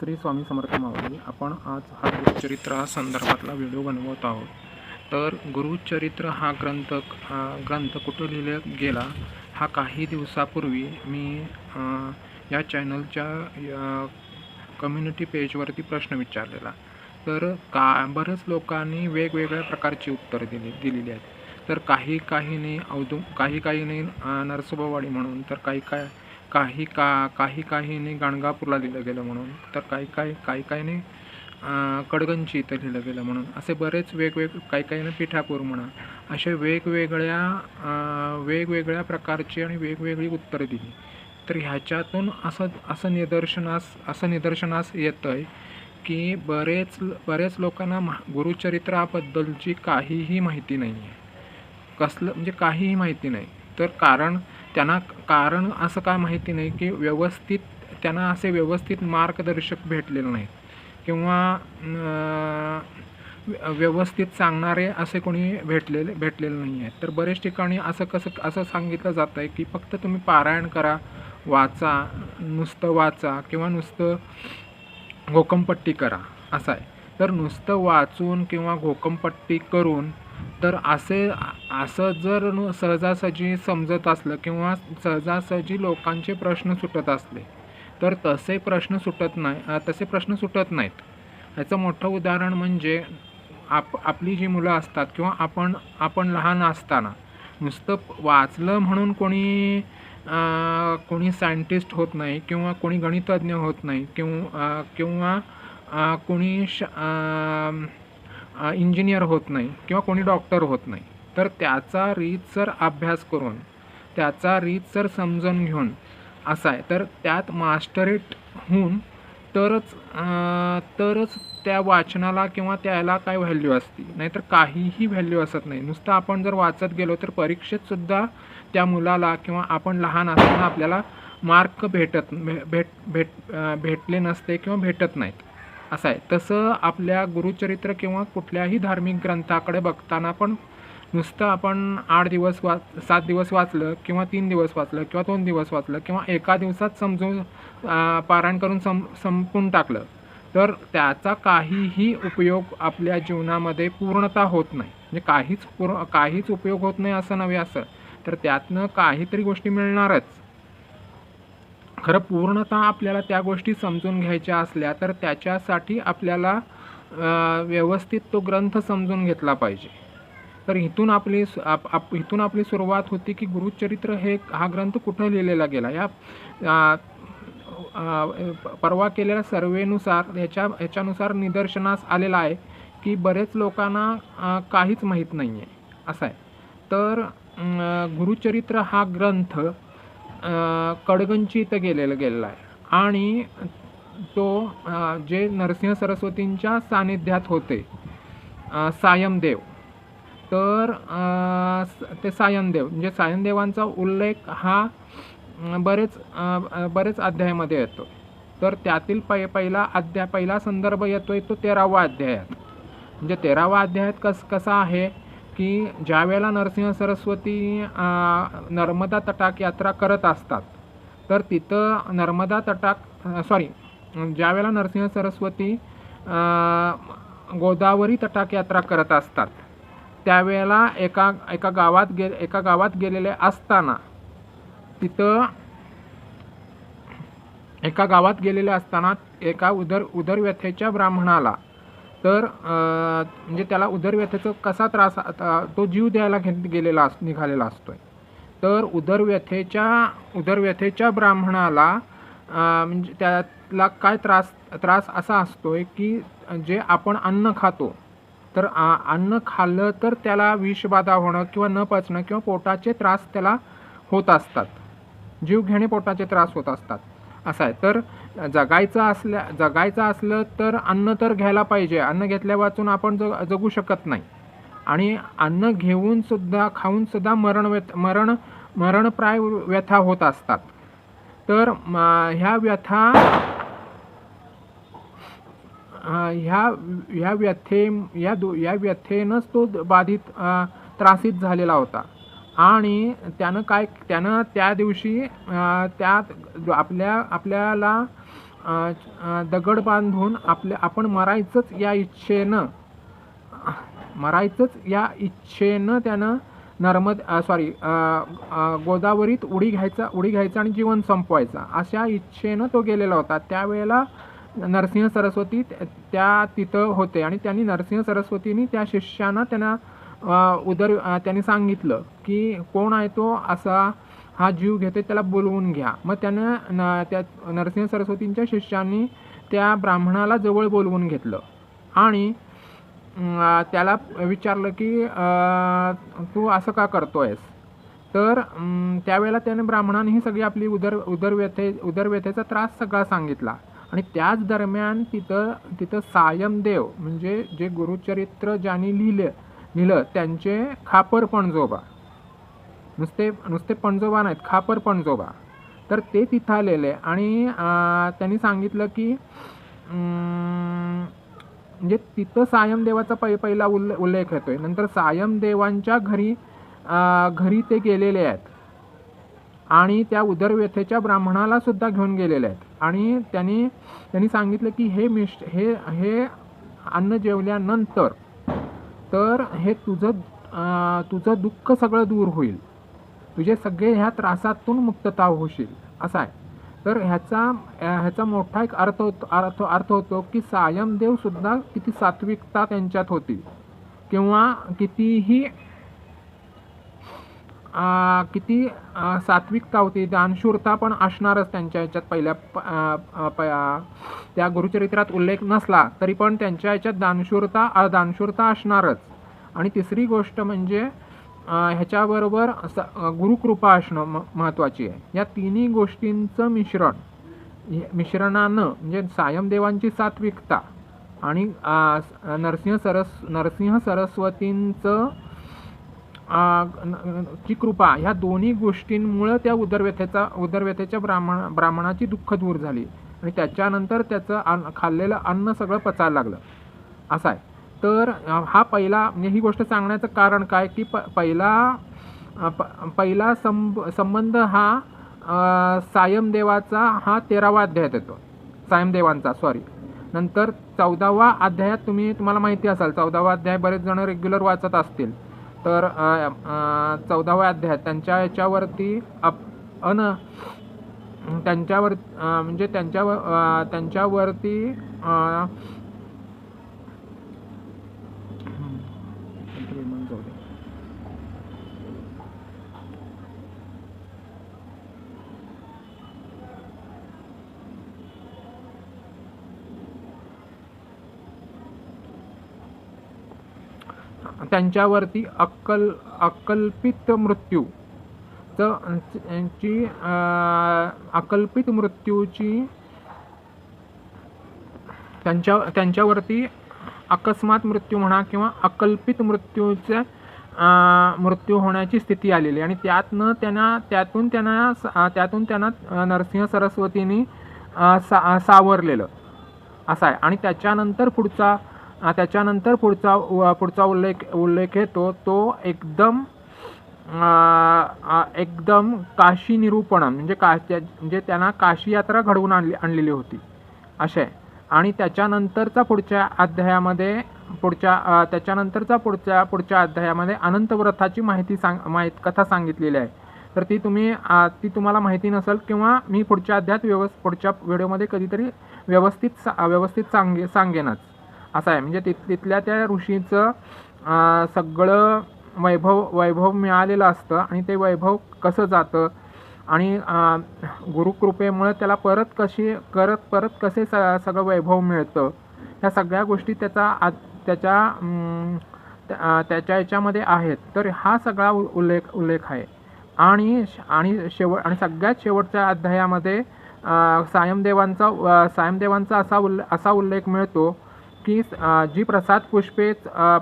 श्री स्वामी समर्थ माऊली आपण आज हा गुरुचरित्र हा संदर्भातला व्हिडिओ बनवत आहोत. तर गुरुचरित्र हा ग्रंथ हा ग्रंथ कुठं लिहिला गेला हा काही दिवसापूर्वी मी या चॅनलच्या कम्युनिटी पेजवरती प्रश्न विचारलेला. तर का बऱ्याच लोकांनी वेगवेगळ्या प्रकारची उत्तरं दिली दिलेली आहेत. तर काही काहीने अवधू काही काहीने नरसोबावाडी म्हणून तर काही काय काही का काही काहीने गाणगापूरला लिहिलं गेलं म्हणून तर काही काही काही काहीने कडगंजी कडगंची इथं लिहिलं गेलं म्हणून. असे बरेच वेगवेग काही काहीने पिठापूर म्हणा असे वेगवेगळ्या वेगवेगळ्या प्रकारची आणि वेगवेगळी उत्तरं दिली. तर ह्याच्यातून असं असं निदर्शनास असं निदर्शनास येतं आहे की बरेच बरेच लोकांना महा गुरुचरित्राबद्दलची काहीही माहिती नाही आहे कसलं म्हणजे काहीही माहिती नाही. तर कारण त्यांना कारण असं काय माहिती नाही की व्यवस्थित त्यांना असे व्यवस्थित मार्गदर्शक भेटलेले नाहीत. किंवा व्यवस्थित सांगणारे असे कोणी भेटलेले भेटलेले नाही आहेत. तर बरेच ठिकाणी असं कसं असं सांगितलं जातं आहे की फक्त तुम्ही पारायण करा वाचा नुसतं वाचा किंवा नुसतं घोकमपट्टी करा. असं आहे. तर नुसतं वाचून किंवा घोकमपट्टी करून तर असे असं जर सहजासहजी समजत असलं किंवा सहजासहजी लोकांचे प्रश्न सुटत असले तर तसे प्रश्न सुटत नाही तसे प्रश्न सुटत नाहीत. याचं मोठं उदाहरण म्हणजे आप आपली जी मुलं असतात किंवा आपण आपण लहान असताना नुसतं वाचलं म्हणून कोणी कोणी सायंटिस्ट होत नाही किंवा कोणी गणितज्ञ होत नाही किंवा किंवा कोणी श इंजिनियर होत नाही किंवा कोणी डॉक्टर होत नाही. तर त्याचा रीतसर अभ्यास करून त्याचा रीतसर समजून घेऊन असा आहे तर त्यात मास्टरेट होऊन तरच तरच त्या वाचनाला किंवा त्याला काय व्हॅल्यू असते. नाहीतर काहीही व्हॅल्यू असत नाही. नुसतं आपण जर वाचत गेलो तर परीक्षेतसुद्धा त्या मुलाला किंवा आपण लहान असताना आपल्याला मार्क भेटत भे- भेट भेट भेटले नसते किंवा भेटत नाहीत. असं आहे. तसं आपल्या गुरुचरित्र किंवा कुठल्याही धार्मिक ग्रंथाकडे बघताना पण नुसतं आपण आठ दिवस वाच सात दिवस वाचलं किंवा तीन दिवस वाचलं किंवा दोन दिवस वाचलं किंवा एका दिवसात समजून पारायण करून सं संपून टाकलं तर त्याचा काहीही उपयोग आपल्या जीवनामध्ये पूर्णता होत नाही. म्हणजे काहीच पूर्ण काहीच उपयोग होत नाही असं नव्हे असं. तर त्यातनं काहीतरी गोष्टी मिळणारच. खरं पूर्णतः आपल्याला त्या गोष्टी समजून घ्यायच्या असल्या तर त्याच्यासाठी आपल्याला व्यवस्थित तो ग्रंथ समजून घेतला पाहिजे. तर इथून आपली आप आप इथून आपली सुरुवात होती की गुरुचरित्र हे हा ग्रंथ कुठं लिहिलेला गेला? या अ, परवा केलेल्या सर्वेनुसार ह्याच्या ह्याच्यानुसार निदर्शनास आलेला आहे की बरेच लोकांना काहीच माहीत नाही आहे असं आहे. तर गुरुचरित्र हा ग्रंथ कडगंची इथं गेलेलं गेलेला आहे. आणि तो जे नरसिंह सरस्वतींच्या सानिध्यात होते सायमदेव. तर ते सायनदेव म्हणजे सायनदेवांचा उल्लेख हा बरेच बरेच अध्यायामध्ये येतो. तर त्यातील पै पहिला अध्याय पहिला संदर्भ येतो आहे तो तेरावा अध्यायात. म्हणजे तेरावा अध्यायात कस कसा आहे? की ज्या वेळेला नरसिंह सरस्वती नर्मदा तटाक यात्रा करत असतात तर तिथं नर्मदा तटाक सॉरी ज्या वेळेला नरसिंह सरस्वती गोदावरी तटाक यात्रा करत असतात त्यावेळेला एका एका गावात गे एका गावात गेलेले असताना तिथं एका गावात गेलेले असताना एका उदर उदरव्यथेच्या ब्राह्मणाला तर म्हणजे त्याला उदरव्यथेचा कसा त्रास आता तो जीव द्यायला घे गेलेला अस निघालेला असतो आहे तर उदरव्यथेच्या उदरव्यथेच्या ब्राह्मणाला म्हणजे त्याला काय त्रास त्रास असा असतो आहे की जे आपण अन्न खातो तर आ- अन्न खाल्लं तर त्याला विषबाधा होणं किंवा न पचणं किंवा पोटाचे त्रास त्याला होत असतात. जीव घेणे पोटाचे त्रास होत असतात. असं आहे. तर जगायचं असल्या जगायचं असलं तर अन्न तर घ्यायला पाहिजे. अन्न घेतल्या वाचून आपण जग जगू शकत नाही. आणि अन्न घेऊन सुद्धा मरण व्यथ मरण मरणप्राय व्यथा होत असतात. तर म, ह्या व्यथा ह्या ह्या व्यथे या दो या व्यथेनंच तो बाधित त्रासित झालेला होता. आणि त्यानं काय त्यानं त्या दिवशी त्यात आपल्या आपल्याला दगड बांधून आपल्या आपण मरायचंच या इच्छेनं मरायचंच या इच्छेनं त्यानं नर्मद सॉरी गोदावरीत उडी घ्यायचा उडी घ्यायचा आणि जीवन संपवायचा. अशा इच्छेनं तो गेलेला होता. त्यावेळेला नरसिंह सरस्वती त्या- तिथं होते आणि त्यांनी नरसिंह सरस्वतींनी त्या शिष्यांना त्यांना उदर त्यांनी सांगितलं की कोण आहे तो असा हा जीव घेते त्याला बोलवून घ्या. मग त्यानं न त्या नरसिंह सरस्वतींच्या शिष्यांनी त्या ब्राह्मणाला जवळ बोलवून घेतलं. आणि त्याला विचारलं की तू असं का करतो आहेस तर त्यावेळेला त्याने ब्राह्मणाने ही सगळी आपली उदर उदरव्यथे उदरव्यथेचा त्रास सगळा सांगितला. आणि त्याच दरम्यान तिथं तिथं सायमदेव म्हणजे जे गुरुचरित्र ज्यांनी लिहिलं लिहिलं त्यांचे खापर पणजोबा नुसते नुसते पणजोबा नाहीत खापर पणजोबा. तर ते तिथं आलेले आणि त्यांनी सांगितलं की म्हणजे तिथं सायमदेवाचा पै पहिला उल्ले उल्लेख येतो आहे नंतर सायमदेवांच्या घरी घरी ते गेलेले आहेत. आणि त्या उदरव्यथेच्या ब्राह्मणाला सुद्धा घेऊन गेलेले आहेत. आणि त्यांनी त्यांनी सांगितलं की हे मिश हे हे अन्न जेवल्यानंतर तर हे तुझं तुझं दुःख सगळं दूर होईल. तुझे सगळे ह्या त्रासातून मुक्तता होशील. असा आहे. तर ह्याचा ह्याचा मोठा एक अर्थ होतो अर्थ अर्थ होतो की सायमदेवसुद्धा किती सात्विकता त्यांच्यात होती. किंवा कितीही किती सात्विकता होती. दानशूरता पण असणारच त्यांच्या ह्याच्यात पहिल्या प- प- त्या गुरुचरित्रात उल्लेख नसला तरी पण त्यांच्या ह्याच्यात दानशूरता दानशूरता असणारच. आणि तिसरी गोष्ट म्हणजे ह्याच्याबरोबर असं गुरुकृपा असणं म महत्त्वाची आहे. या तिन्ही गोष्टींचं मिश्रण मिश्रणानं म्हणजे सायमदेवांची सात्विकता आणि नरसिंह सरस नरसिंह सरस्वतींचं ची कृपा ह्या दोन्ही गोष्टींमुळं त्या उदरव्यथेचा उदरव्यथेच्या ब्राह्मण ब्राह्मणाची दुःख दूर झाली. आणि त्याच्यानंतर त्याचं अन्न खाल्लेलं अन्न सगळं पचायला लागलं. असं आहे. तर हा पहिला म्हणजे ही गोष्ट सांगण्याचं कारण काय? की प पहिला प पहिला संब संबंध हा सायमदेवाचा हा तेरावा अध्यायात येतो. सायमदेवांचा सॉरी नंतर चौदावा अध्यायात तुम्ही तुम्हाला माहिती असाल चौदावा अध्याय बरेच जण रेग्युलर वाचत असतील. तर चौदाव्या अध्यायात त्यांच्या याच्यावरती अप अन त्यांच्यावर म्हणजे त्यांच्यावर त्यांच्यावरती त्यांच्यावरती अक्कल अकल्पित मृत्यू. च ची अकल्पित मृत्यूची त्यांच्या त्यांच्यावरती अकस्मात मृत्यू म्हणा किंवा अकल्पित मृत्यूचे मृत्यू होण्याची स्थिती आलेली. आणि त्यातनं त्यांना त्यातून त्यांना त्यातून त्यांना नरसिंह सरस्वतींनी सा सावरलेलं. असा आहे. आणि त्याच्यानंतर पुढचा त्याच्यानंतर पुढचा पुढचा उल्लेख उल्लेख येतो. तो एकदम एकदम काशी निरूपणम म्हणजे का त्या- म्हणजे त्यांना काशी यात्रा घडवून आणली आणलेली होती. असे आणि त्याच्यानंतरचा पुढच्या अध्यायामध्ये पुढच्या त्याच्यानंतरचा पुढच्या पुढच्या अध्यायामध्ये अनंतव्रताची माहिती सांग माहीत कथा सांगितलेली आहे. तर ती तुम्ही ती तुम्हाला माहिती नसेल किंवा मी पुढच्या अध्यायात व्यवस् पुढच्या व्हिडिओमध्ये कधीतरी व्यवस्थित सा व्यवस्थित सांगे सांगेनच. असं आहे. म्हणजे तिथ तिथल्या त्या ऋषीचं सगळं वैभव वैभव मिळालेलं असतं आणि ते वैभव कसं जातं? आणि गुरुकृपेमुळे त्याला परत कशी करत परत कसे स सगळं वैभव मिळतं? ह्या सगळ्या गोष्टी त्याचा आ त्याच्या त्याच्या याच्यामध्ये आहेत. तर हा सगळा उ- उल्लेख उल्लेख आहे. आणि श- आणि शेवट आणि सगळ्यात शेवटच्या अध्यायामध्ये सायमदेवांचा सायमदेवांचा असा उल्ले असा उल्लेख मिळतो की जी प्रसाद पुष्पे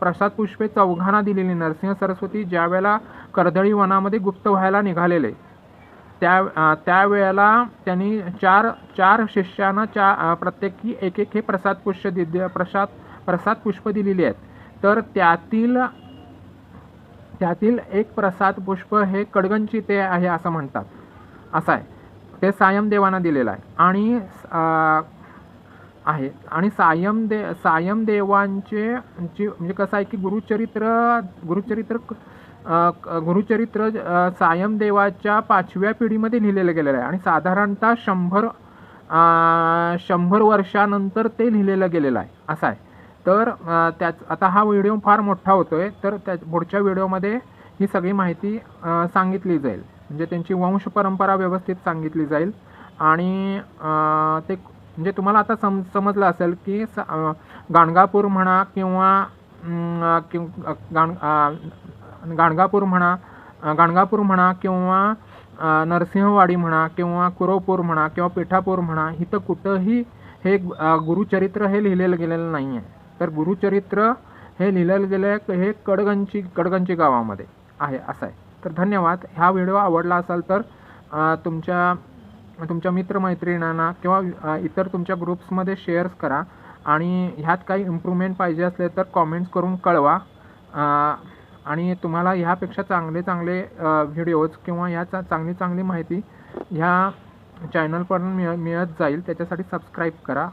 प्रसाद पुष्पे चौघांना दिलेली नरसिंह सरस्वती ज्यावेळेला कर्दळी वनामध्ये गुप्त व्हायला निघालेले त्या त्यावेळेला त्यांनी चार चार शिष्यांना चा प्रत्येकी एक एक हे प्रसाद पुष्प दि प्रसाद प्रसाद पुष्प दिलेली आहेत. तर त्यातील त्यातील एक प्रसाद पुष्प हे कडगंची ते आहे असं म्हणतात. असं आहे. ते सायमदेवांना दिलेलं आहे. आणि आहे आणि सायम दे सायम देवांचे जे म्हणजे कसं आहे की गुरुचरित्र गुरुचरित्र गुरुचरित्र सायमदेवाच्या सायम देवाच्या पाचव्या पिढीमध्ये लिहिलेलं गेलेलं आहे. आणि साधारणतः शंभर शंभर वर्षानंतर ते लिहिलेलं गेलेलं आहे. असं आहे. तर त्याच आता हा व्हिडिओ फार मोठा होतो आहे तर त्या पुढच्या व्हिडिओमध्ये ही सगळी माहिती सांगितली जाईल. म्हणजे त्यांची वंश परंपरा व्यवस्थित सांगितली जाईल. आणि ते म्हणजे तुम्हाला आता सम समजलं असेल की स गाणगापूर म्हणा किंवा अं, गाण गाणगापूर म्हणा गाणगापूर म्हणा किंवा नरसिंहवाडी म्हणा किंवा कुरवपूर म्हणा किंवा पिठापूर म्हणा इथं कुठंही हे गुरुचरित्र हे लिहिलेलं गेलेलं नाही आहे तर गुरुचरित्र हे लिहिलेलं गेलं आहे हे कडगंची कडगंची गावामध्ये आहे असं आहे. तर धन्यवाद. हा व्हिडिओ आवडला असाल तर तुमच्या तुमच्या मित्रमैत्रिणींना किंवा इतर तुमच्या ग्रुप्समध्ये शेअर्स करा. आणि ह्यात काही इम्प्रूव्हमेंट पाहिजे असले तर कॉमेंट्स करून कळवा. आणि तुम्हाला ह्यापेक्षा चांगले चांगले व्हिडिओज किंवा ह्या चा चांगली चांगली माहिती ह्या चॅनलकडून मिळ मिळत जाईल. त्याच्यासाठी सबस्क्राईब करा.